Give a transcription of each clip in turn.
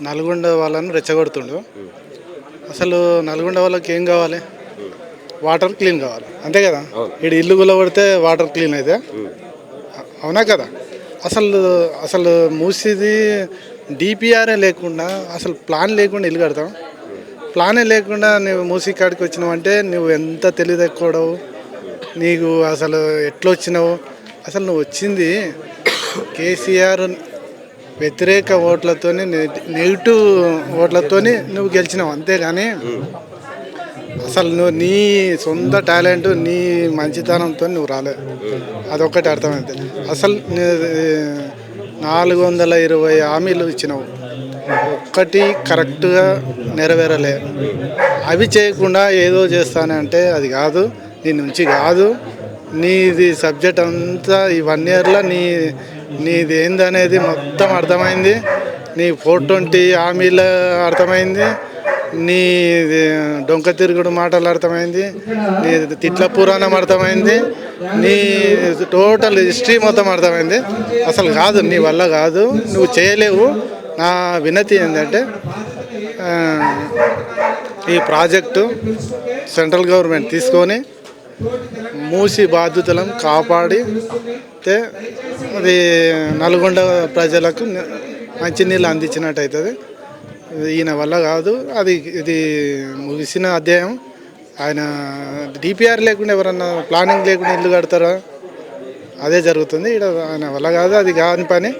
నల్గొండ వాళ్ళని రెచ్చగొడుతుండు. అసలు నల్గొండ వాళ్ళకి ఏం కావాలి? వాటర్ క్లీన్ కావాలి. అంతే కదా? ఇక్కడ ఇల్లు గుల్లబడితే వాటర్ క్లీన్ అయితే. అవునా కదా? అసలు అసలు మూసిది డిపిఆర్ఏ లేకుండా అసలు ప్లాన్ లేకుండా ఇల్లు కడతాం. ప్లానే లేకుండా నువ్వు మూసి కాడికి వచ్చినావు నువ్వు ఎంత తెలివి తక్కువడవు నీకు అసలు ఎట్లా వచ్చినావు అసలు నువ్వు వచ్చింది కేసీఆర్ వ్యతిరేక ఓట్లతోని నెగిటివ్ ఓట్లతోని నువ్వు గెలిచినావు అంతేగాని అసలు నువ్వు నీ సొంత టాలెంట్ నీ మంచితనంతో నువ్వు రాలేదు అదొక్కటి అర్థమైంది. అసలు నాలుగు వందల ఇరవై హామీలు ఇచ్చినావు. ఒక్కటి కరెక్ట్గా నెరవేరలే. అవి చేయకుండా ఏదో చేస్తానంటే అది కాదు నీ నుంచి కాదు. నీది సబ్జెక్ట్ అంతా ఈ వన్ ఇయర్లో నీ నీది ఏందనేది మొత్తం అర్థమైంది. నీ ఫోర్ ట్వంటీ హామీలు అర్థమైంది. నీ డొంక తిరుగుడు మాటలు అర్థమైంది. నీ తిట్ల పురాణం అర్థమైంది. నీ టోటల్ హిస్టరీ మొత్తం అర్థమైంది. అసలు కాదు నీ వల్ల కాదు. నువ్వు చేయలేవు. నా వినతి ఏంటంటే ఈ ప్రాజెక్టు సెంట్రల్ గవర్నమెంట్ తీసుకొని మూసి బాధ్యతలను కాపాడితే అది నల్గొండ ప్రజలకు మంచినీళ్ళు అందించినట్టు అవుతుంది ఈయన వల్ల కాదు అది ఇది ముగిసిన అధ్యాయం. ఆయన డిపిఆర్ లేకుండా ఎవరన్నా ప్లానింగ్ లేకుండా ఇల్లు కడతారా? అదే జరుగుతుంది. ఇక్కడ ఆయన వల్ల కాదు అది కాని పని.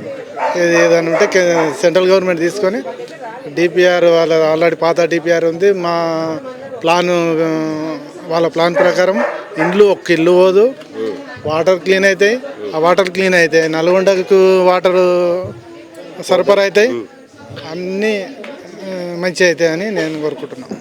ఇది ఏదైనా ఉంటే సెంట్రల్ గవర్నమెంట్ తీసుకొని డిపిఆర్ వాళ్ళ ఆల్రెడీ పాత డిపిఆర్ ఉంది. మా ప్లాన్ వాళ్ళ ప్లాన్ ప్రకారం ఇండ్లు ఒక్క ఇల్లు పోదు. వాటర్ క్లీన్ అవుతాయి ఆ వాటర్ క్లీన్ అవుతాయి నల్గొండకు వాటర్ సరఫరా అవుతాయి అన్నీ మంచి అవుతాయని నేను కోరుకుంటున్నాను.